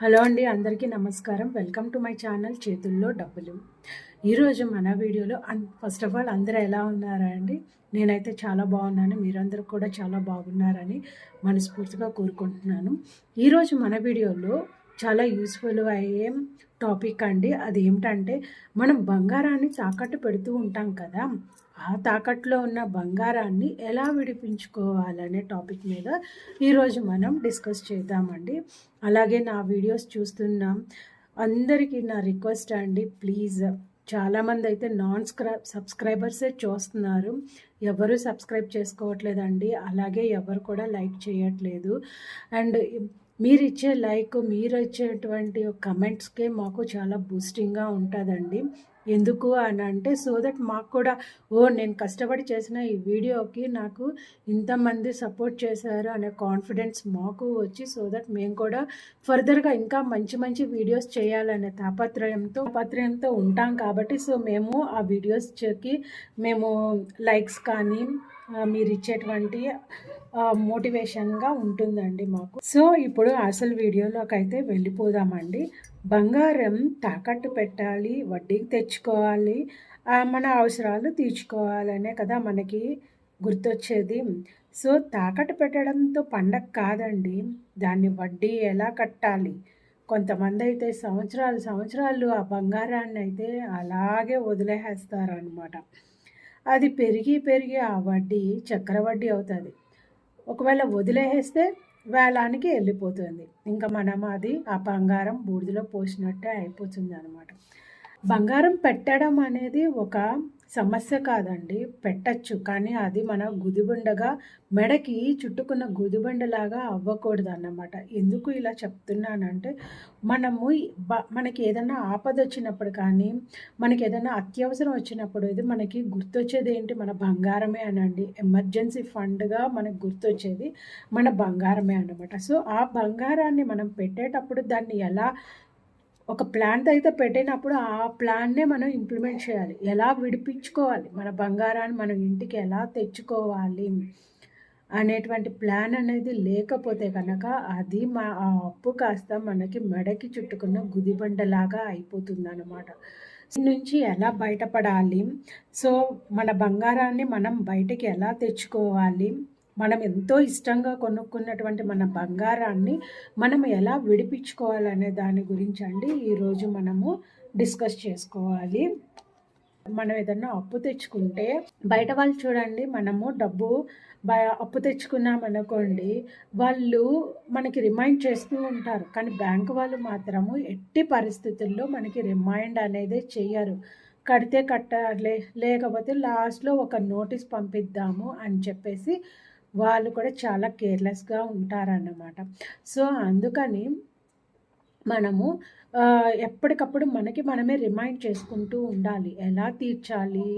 Hello అండి అందరికీ నమస్కారం. వెల్కమ్ టు మై ఛానల్ చేతుల్లో డబ్బులు. ఈరోజు మన వీడియోలో అన్ ఫస్ట్ ఆఫ్ ఆల్ అందరూ ఎలా ఉన్నారా అండి? నేనైతే చాలా బాగున్నాను మీరందరూ కూడా చాలా బాగున్నారని మనస్ఫూర్తిగా కోరుకుంటున్నాను. ఈరోజు మన వీడియోలో చాలా యూస్ఫుల్ అయ్యే టాపిక్ అండి. అదేమిటంటే మనం బంగారాన్ని తాకట్టు పెడుతూ ఉంటాం కదా ఆ తాకట్టులో ఉన్న బంగారాన్ని ఎలా విడిపించుకోవాలనే టాపిక్ మీద ఈరోజు మనం డిస్కస్ చేద్దామండి. అలాగే నా వీడియోస్ చూస్తున్నాం. అందరికీ నా రిక్వెస్ట్ అండి ప్లీజ్ చాలామంది అయితే నాన్ స్క్రై సబ్స్క్రైబర్సే చూస్తున్నారు. ఎవరు సబ్స్క్రైబ్ చేసుకోవట్లేదండి అలాగే ఎవరు కూడా లైక్ చేయట్లేదు. అండ్ మీరు ఇచ్చే లైక్ మీరు ఇచ్చేటువంటి కమెంట్స్కే మాకు చాలా బూస్టింగ్గా ఉంటుందండి. ఎందుకు అని అంటే సో దట్ మాకు కూడా ఓ నేను కష్టపడి చేసిన ఈ వీడియోకి నాకు ఇంతమంది సపోర్ట్ చేశారు అనే కాన్ఫిడెన్స్ మాకు వచ్చి సో దట్ మేము కూడా ఫర్దర్గా ఇంకా మంచి మంచి వీడియోస్ చేయాలనే తాపత్రయంతో తాపత్రయంతో ఉంటాం కాబట్టి సో మేము ఆ వీడియోస్కి మేము లైక్స్ కానీ మీరు ఇచ్చేటువంటి మోటివేషన్గా ఉంటుందండి మాకు. సో ఇప్పుడు అసలు వీడియోలోకి అయితే వెళ్ళిపోదామండి. బంగారం తాకట్టు పెట్టాలి వడ్డీకి తెచ్చుకోవాలి మన అవసరాలు తీర్చుకోవాలనే కదా మనకి గుర్తొచ్చేది. సో తాకట్టు పెట్టడంతో పండగ కాదండి దాన్ని వడ్డీ ఎలా కట్టాలి? కొంతమంది అయితే సంవత్సరాలు సంవత్సరాలు ఆ బంగారాన్ని అయితే అలాగే వదిలేసేస్తారనమాట అది పెరిగి పెరిగి ఆ వడ్డీ చక్రవడ్డీ అవుతుంది. ఒకవేళ వదిలేస్తే వేలానికి వెళ్ళిపోతుంది. ఇంకా మనం అది ఆ బంగారం బూడిదలో పోసినట్టే అయిపోతుంది అనమాట బంగారం పెట్టడం అనేది ఒక సమస్య కాదండి పెట్టచ్చు. కానీ అది మన గుదిబండగా మెడకి చుట్టుకున్న గుదిబండలాగా అవ్వకూడదు అన్నమాట ఎందుకు ఇలా చెప్తున్నానంటే మనము మనకి ఏదైనా ఆపద వచ్చినప్పుడు కానీ మనకి ఏదైనా అత్యవసరం వచ్చినప్పుడు ఇది మనకి గుర్తొచ్చేది ఏంటి? మన బంగారమే అనండి. ఎమర్జెన్సీ ఫండ్గా మనకు గుర్తొచ్చేది మన బంగారమే అన్నమాట. సో ఆ బంగారాన్ని మనం పెట్టేటప్పుడు దాన్ని ఎలా ఒక ప్లాన్ అయితే పెట్టినప్పుడు ఆ ప్లాన్నే మనం ఇంప్లిమెంట్ చేయాలి. ఎలా విడిపించుకోవాలి? మన బంగారాన్ని మనం ఇంటికి ఎలా తెచ్చుకోవాలి? అనేటువంటి ప్లాన్ అనేది లేకపోతే కనుక అది మా ఆ అప్పు కాస్త మనకి మెడకి చుట్టుకున్న గుదిబండలాగా అయిపోతుంది అనమాట నుంచి ఎలా బయటపడాలి? సో మన బంగారాన్ని మనం బయటకి ఎలా తెచ్చుకోవాలి? మనం ఎంతో ఇష్టంగా కొనుక్కున్నటువంటి మన బంగారాన్ని మనం ఎలా విడిపించుకోవాలనే దాని గురించి అండి ఈరోజు మనము డిస్కస్ చేసుకోవాలి. మనం ఏదన్నా అప్పు తెచ్చుకుంటే బయట వాళ్ళు చూడండి మనము డబ్బు అప్పు తెచ్చుకున్నాం అనుకోండి వాళ్ళు మనకి రిమైండ్ చేస్తూ ఉంటారు. కానీ బ్యాంకు వాళ్ళు మాత్రము ఎట్టి పరిస్థితుల్లో మనకి రిమైండ్ అనేది చెయ్యరు. కడితే కట్టాలి లేకపోతే లాస్ట్లో ఒక నోటీస్ పంపిద్దాము అని చెప్పేసి వాళ్ళు కూడా చాలా కేర్లెస్గా ఉంటారన్నమాట. సో అందుకని మనము ఎప్పటికప్పుడు మనకి మనమే రిమైండ్ చేసుకుంటూ ఉండాలి. ఎలా తీర్చాలి?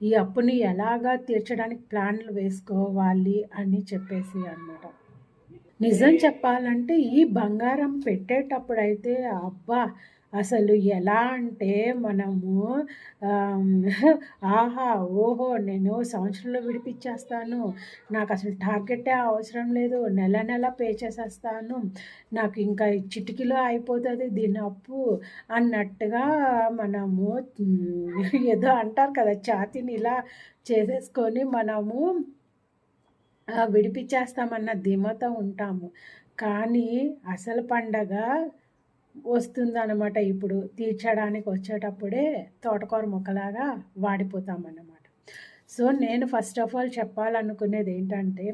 ఈ అప్పుని ఎలాగా తీర్చడానికి ప్లాన్లు వేసుకోవాలి అని చెప్పేసి అనమాట నిజం చెప్పాలంటే ఈ బంగారం పెట్టేటప్పుడైతే అబ్బా! అసలు ఎలా అంటే మనము ఆహా ఓహో నేను సంవత్సరంలో విడిపించేస్తాను నాకు అసలు టార్గెటే అవసరం లేదు. నెల నెల పే చేసేస్తాను. నాకు ఇంకా చిటికీలో అయిపోతుంది దీని అప్పు అన్నట్టుగా మనము ఏదో అంటారు కదా ఛాతిని ఇలా చేసేసుకొని మనము విడిపించేస్తామన్న ధీమతో ఉంటాము. కానీ అసలు పండగ వస్తుందన్నమాట. ఇప్పుడు తీర్చడానికి వచ్చేటప్పుడే తోటకూర మొక్కలాగా వాడిపోతామన్నమాట. సో నేను ఫస్ట్ ఆఫ్ ఆల్ చెప్పాలనుకునేది ఏంటంటే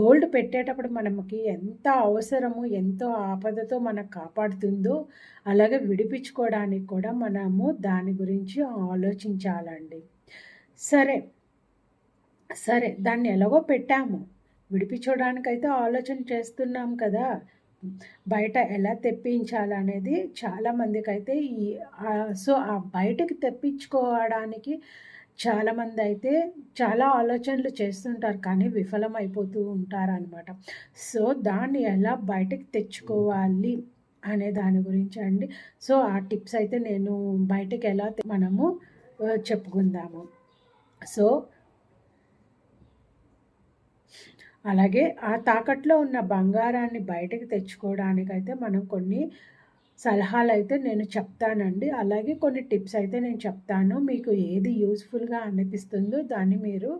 గోల్డ్ పెట్టేటప్పుడు మనకి ఎంత అవసరము ఎంతో ఆపదతో మనకు కాపాడుతుందో అలాగే విడిపించుకోవడానికి కూడా మనము దాని గురించి ఆలోచించాలండి. సరే సరే దాన్ని ఎలాగో పెట్టాము. విడిపించుకోవడానికైతే ఆలోచన చేస్తున్నాం కదా బయట ఎలా తెప్పించాలనేది చాలామందికి అయితే ఈ సో ఆ బయటకి తెప్పించుకోవడానికి చాలామంది అయితే చాలా ఆలోచనలు చేస్తుంటారు కానీ విఫలమైపోతూ ఉంటారనమాట సో దాన్ని ఎలా బయటకు తెచ్చుకోవాలి అనే దాని గురించి అండి. సో ఆ టిప్స్ అయితే నేను బయటకు ఎలా మనము చెప్పుకుందాము. సో అలాగే ఆ తాకట్లో ఉన్న బంగారాన్ని బయటకు తెచ్చుకోవడానికైతే మనం కొన్ని సలహాలు అయితే నేను చెప్తానండి. అలాగే కొన్ని టిప్స్ అయితే నేను చెప్తాను. మీకు ఏది యూస్ఫుల్గా అనిపిస్తుందో దాన్ని మీరు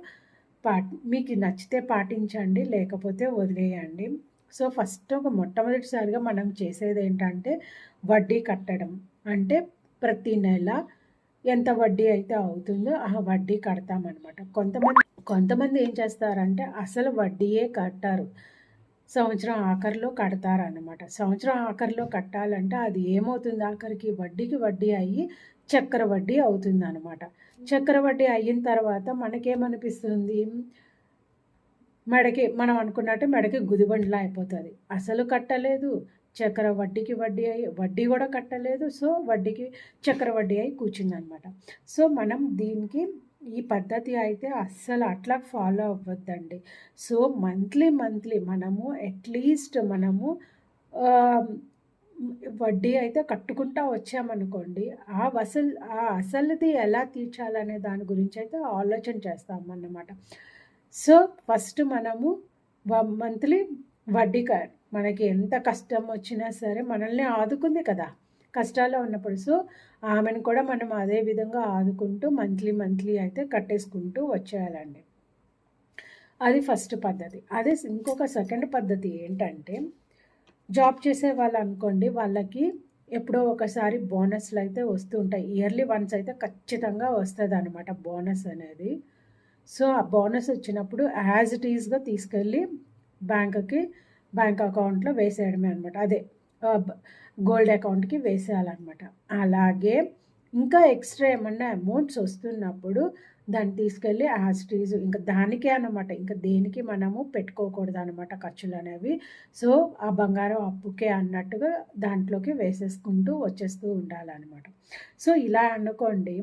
పా మీకు నచ్చితే పాటించండి లేకపోతే వదిలేయండి. సో ఫస్ట్ ఒక మొట్టమొదటిసారిగా మనం చేసేది ఏంటంటే వడ్డీ కట్టడం. అంటే ప్రతి నెల ఎంత వడ్డీ అయితే అవుతుందో ఆ వడ్డీ కడతామన్నమాట. కొంతమంది కొంతమంది ఏం చేస్తారంటే అసలు వడ్డీయే కట్టారు. సంవత్సరం ఆఖరిలో కడతారనమాట సంవత్సరం ఆఖరిలో కట్టాలంటే అది ఏమవుతుంది ఆఖరికి? వడ్డీకి వడ్డీ అయ్యి చక్కెర వడ్డీ అవుతుంది అనమాట చక్కెర వడ్డీ అయిన తర్వాత మనకేమనిపిస్తుంది? మెడకి మనం అనుకున్నట్టు మెడకి గుదిబండిలా అయిపోతుంది. అసలు కట్టలేదు. చక్కెర వడ్డీకి వడ్డీ అయ్యి వడ్డీ కూడా కట్టలేదు. సో వడ్డీకి చక్కెర వడ్డీ అయి కూర్చుందనమాట సో మనం దీనికి ఈ పద్ధతి అయితే అస్సలు అట్లా ఫాలో అవ్వద్దండి. సో మంత్లీ మంత్లీ మనము అట్లీస్ట్ మనము వడ్డీ అయితే కట్టుకుంటా వచ్చామనుకోండి ఆ వసలు ఆ అసలుది ఎలా తీర్చాలనే దాని గురించి అయితే ఆలోచన చేస్తామన్నమాట. సో ఫస్ట్ మనము మంత్లీ వడ్డీ మనకి ఎంత కష్టం వచ్చినా సరే మనల్ని ఆదుకుంది కదా. కష్టాల్లో ఉన్నప్పుడు. సో ఆమెను కూడా మనం అదే విధంగా ఆదుకుంటూ మంత్లీ మంత్లీ అయితే కట్టేసుకుంటూ వచ్చేయాలండి. అది ఫస్ట్ పద్ధతి. అదే ఇంకొక సెకండ్ పద్ధతి ఏంటంటే జాబ్ చేసే వాళ్ళు అనుకోండి వాళ్ళకి ఎప్పుడో ఒకసారి బోనస్లు అయితే వస్తూ ఉంటాయి. ఇయర్లీ వన్స్ అయితే ఖచ్చితంగా వస్తుంది అనమాట బోనస్ అనేది. సో ఆ బోనస్ వచ్చినప్పుడు యాజ్ ఇట్ ఈజ్గా తీసుకెళ్ళి బ్యాంకుకి బ్యాంక్ అకౌంట్లో వేసేయడమే అనమాట అదే గోల్డ్ అకౌంట్కి వేసేయాలన్నమాట. అలాగే ఇంకా ఎక్స్ట్రా ఏమన్నా అమౌంట్స్ వస్తున్నప్పుడు దాన్ని తీసుకెళ్ళి యాస్టీజ్ ఇంకా దానికే అనమాట ఇంకా దేనికి మనము పెట్టుకోకూడదు అనమాట ఖర్చులు అనేవి సో ఆ బంగారం అప్పుకే అన్నట్టుగా దాంట్లోకి వేసేసుకుంటూ వచ్చేస్తూ ఉండాలన్నమాట. సో ఇలా అనుకోండి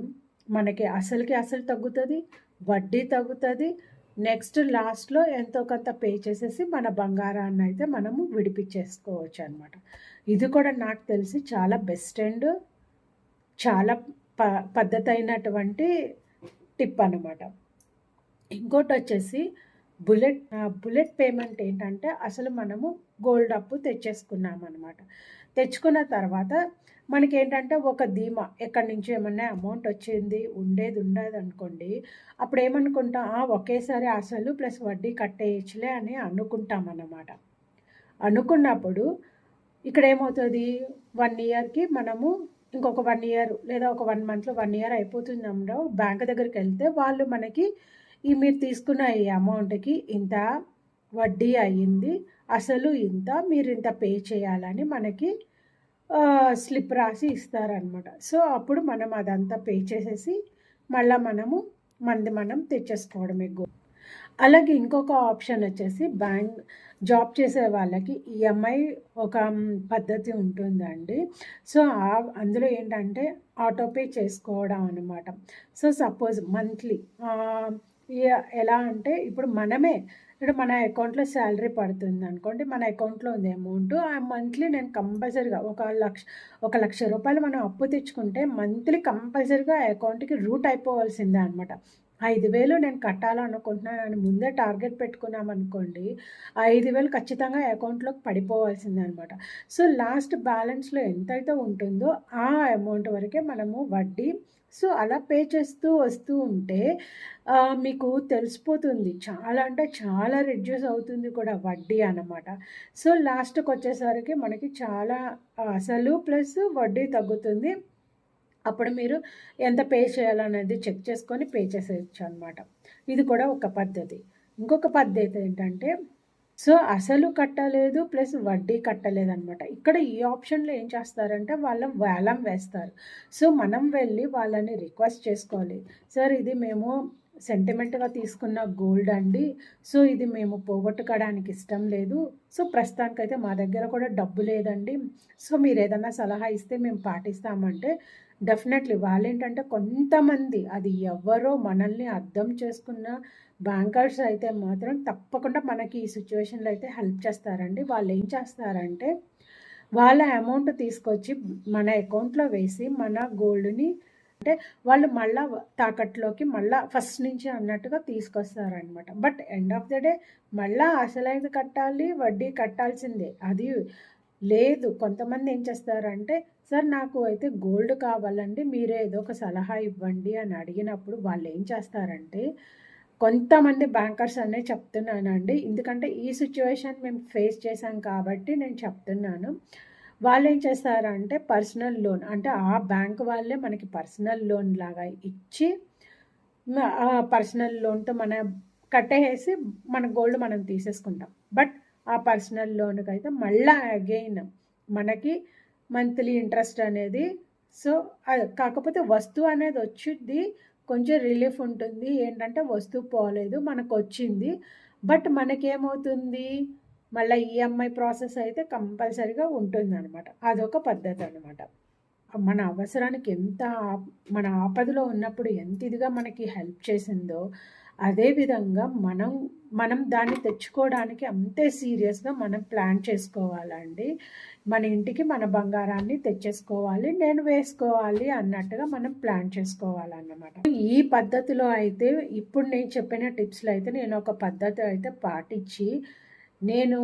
మనకి అసలుకి అసలు తగ్గుతుంది? వడ్డీ తగ్గుతుంది? నెక్స్ట్ లాస్ట్లో ఎంతో కొంత పే చేసేసి మన బంగారాన్ని అయితే మనము విడిపించేసుకోవచ్చు అనమాట ఇది కూడా నాకు తెలిసి చాలా బెస్ట్ అండ్ చాలా ప పద్ధతి అయినటువంటి టిప్ అనమాట ఇంకోటి వచ్చేసి బుల్లెట్ బుల్లెట్ పేమెంట్ ఏంటంటే అసలు మనము గోల్డ్ అప్పు తెచ్చేసుకున్నాం అనమాట తెచ్చుకున్న తర్వాత మనకి ఏంటంటే ఒక ధీమా. ఎక్కడి నుంచి ఏమన్నా అమౌంట్ వచ్చింది ఉండేది ఉండదు అనుకోండి అప్పుడు ఏమనుకుంటాం ఒకేసారి అసలు ప్లస్ వడ్డీ కట్టేయచ్చులే అని అనుకుంటాం అన్నమాట అనుకున్నప్పుడు ఇక్కడ ఏమవుతుంది వన్ ఇయర్కి మనము ఇంకొక వన్ ఇయర్ లేదా ఒక వన్ మంత్లో వన్ ఇయర్ అయిపోతుంది అమ్మడం బ్యాంక్ దగ్గరికి వెళ్తే వాళ్ళు మనకి ఈ మీరు తీసుకున్న ఈ అమౌంట్కి ఇంత వడ్డీ అయ్యింది అసలు ఇంత మీరు ఇంత పే చేయాలని మనకి స్లిప్ రాసి ఇస్తారనమాట సో అప్పుడు మనం అదంతా పే చేసేసి మళ్ళీ మనము మంది మనం తెచ్చేసుకోవడమే గో. అలాగే ఇంకొక ఆప్షన్ వచ్చేసి బ్యాంక్ జాబ్ చేసే వాళ్ళకి ఈఎంఐ ఒక పద్ధతి ఉంటుందండి. సో అందులో ఏంటంటే ఆటోపే చేసుకోవడం అనమాట సో సపోజ్ మంత్లీ ఎలా అంటే ఇప్పుడు మనమే ఇప్పుడు మన అకౌంట్లో శాలరీ పడుతుంది అనుకోండి మన అకౌంట్లో ఉంది అమౌంట్ ఆ మంత్లీ నేను కంపల్సరీగా ఒక లక్ష ఒక లక్ష రూపాయలు మనం అప్పు తెచ్చుకుంటే మంత్లీ కంపల్సరీగా అకౌంట్కి రూట్ అయిపోవాల్సిందే అనమాట ఐదు వేలు నేను కట్టాలనుకుంటున్నాను అని ముందే టార్గెట్ పెట్టుకున్నామనుకోండి ఐదు వేలు ఖచ్చితంగా అకౌంట్లోకి పడిపోవాల్సిందే అనమాట సో లాస్ట్ బ్యాలెన్స్లో ఎంతైతే ఉంటుందో ఆ అమౌంట్ వరకే మనము వడ్డీ సో అలా పే చేస్తూ వస్తూ ఉంటే మీకు తెలిసిపోతుంది. చాలా అంటే చాలా రిడ్యూస్ అవుతుంది కూడా వడ్డీ అనమాట సో లాస్ట్కి వచ్చేసరికి మనకి చాలా అసలు ప్లస్ వడ్డీ తగ్గుతుంది. అప్పుడు మీరు ఎంత పే చేయాలనేది చెక్ చేసుకొని పే చేసేయచ్చు అనమాట ఇది కూడా ఒక పద్ధతి. ఇంకొక పద్ధతి ఏంటంటే సో అసలు కట్టలేదు ప్లస్ వడ్డీ కట్టలేదు అనమాట ఇక్కడ ఈ ఆప్షన్లో ఏం చేస్తారంటే వాళ్ళ వేలం వేస్తారు. సో మనం వెళ్ళి వాళ్ళని రిక్వెస్ట్ చేసుకోవాలి. సార్ ఇది మేము సెంటిమెంట్గా తీసుకున్న గోల్డ్ అండి. సో ఇది మేము పోగొట్టుకోవడానికి ఇష్టం లేదు. సో ప్రస్తుతానికైతే మా దగ్గర కూడా డబ్బు లేదండి. సో మీరు ఏదైనా సలహా ఇస్తే మేము పాటిస్తామంటే డెఫినెట్లీ. వాళ్ళేంటంటే కొంతమంది అది ఎవరో మనల్ని అర్థం చేసుకున్న బ్యాంకర్స్ అయితే మాత్రం తప్పకుండా మనకి ఈ సిచ్యువేషన్లో అయితే హెల్ప్ చేస్తారండి. వాళ్ళు ఏం చేస్తారంటే వాళ్ళ అమౌంట్ తీసుకొచ్చి మన అకౌంట్లో వేసి మన గోల్డ్ని అంటే వాళ్ళు మళ్ళా తాకట్లోకి మళ్ళా ఫస్ట్ నుంచి అన్నట్టుగా తీసుకొస్తారనమాట but end of the day మళ్ళా అసలైన కట్టాలి వడ్డీ కట్టాల్సిందే. అది లేదు. కొంతమంది ఏం చేస్తారంటే సార్ నాకు అయితే గోల్డ్ కావాలండి మీరే ఏదో ఒక సలహా ఇవ్వండి అని అడిగినప్పుడు వాళ్ళు ఏం చేస్తారంటే కొంతమంది బ్యాంకర్స్ అనే చెప్తున్నానండి. ఎందుకంటే ఈ సిచ్యువేషన్ మేము ఫేస్ చేశాం కాబట్టి నేను చెప్తున్నాను. వాళ్ళు ఏం చేస్తారంటే పర్సనల్ లోన్ అంటే ఆ బ్యాంక్ వాళ్ళే మనకి పర్సనల్ లోన్ లాగా ఇచ్చి పర్సనల్ లోన్తో మన కట్టేసి మన గోల్డ్ మనం తీసేసుకుంటాం. బట్ ఆ పర్సనల్ లోన్కి అయితే మళ్ళీ అగైన్ మనకి మంత్లీ ఇంట్రెస్ట్ అనేది సో కాకపోతే వస్తువు అనేది వచ్చింది కొంచెం రిలీఫ్ ఉంటుంది. ఏంటంటే వస్తువు పోలేదు మనకు వచ్చింది బట్ మనకేమవుతుంది? మళ్ళీ ఈఎంఐ ప్రాసెస్ అయితే కంపల్సరీగా ఉంటుంది అనమాట అదొక పద్ధతి అనమాట మన అవసరానికి ఎంత మన ఆపదలో ఉన్నప్పుడు ఎంత ఇదిగా మనకి హెల్ప్ చేసిందో అదేవిధంగా మనం మనం దాన్ని తెచ్చుకోవడానికి అంతే సీరియస్గా మనం ప్లాన్ చేసుకోవాలండి. మన ఇంటికి మన బంగారాన్ని తెచ్చేసుకోవాలి నేను వేసుకోవాలి అన్నట్టుగా మనం ప్లాన్ చేసుకోవాలన్నమాట. ఈ పద్ధతిలో అయితే ఇప్పుడు నేను చెప్పిన టిప్స్లో అయితే నేను ఒక పద్ధతి అయితే పాటించి నేను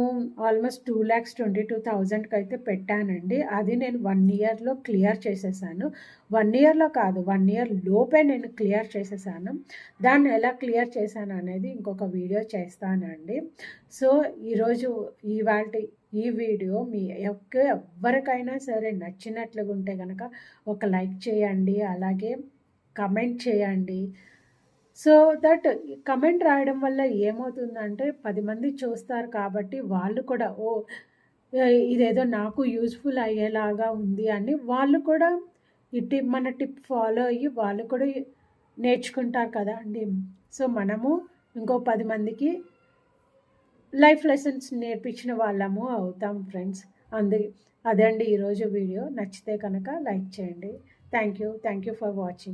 almost two lakhs twenty two థౌజండ్కి అయితే పెట్టానండి. అది నేను వన్ ఇయర్లో క్లియర్ చేసేసాను. వన్ ఇయర్లో కాదు వన్ ఇయర్ లోపే నేను క్లియర్ చేసేసాను. దాన్ని ఎలా క్లియర్ చేశాను అనేది ఇంకొక వీడియో చేస్తానండి. సో ఈరోజు ఇవాళ ఈ వీడియో మీ యొక్క ఎవరికైనా సరే నచ్చినట్లుగా ఉంటే కనుక ఒక లైక్ చేయండి అలాగే కమెంట్ చేయండి. సో దట్ కమెంట్ రాయడం వల్ల ఏమవుతుందంటే పది మంది చూస్తారు కాబట్టి వాళ్ళు కూడా ఓ ఇదేదో నాకు యూస్ఫుల్ అయ్యేలాగా ఉంది అని వాళ్ళు కూడా ఈ టిప్ మన టిప్ ఫాలో అయ్యి వాళ్ళు కూడా నేర్చుకుంటారు కదా అండి. సో మనము ఇంకో పది మందికి లైఫ్ లెసన్స్ నేర్పించిన వాళ్ళము అవుతాం ఫ్రెండ్స్. అందు అదే అండి ఈరోజు వీడియో. నచ్చితే కనుక లైక్ చేయండి. Thank you. Thank you for watching.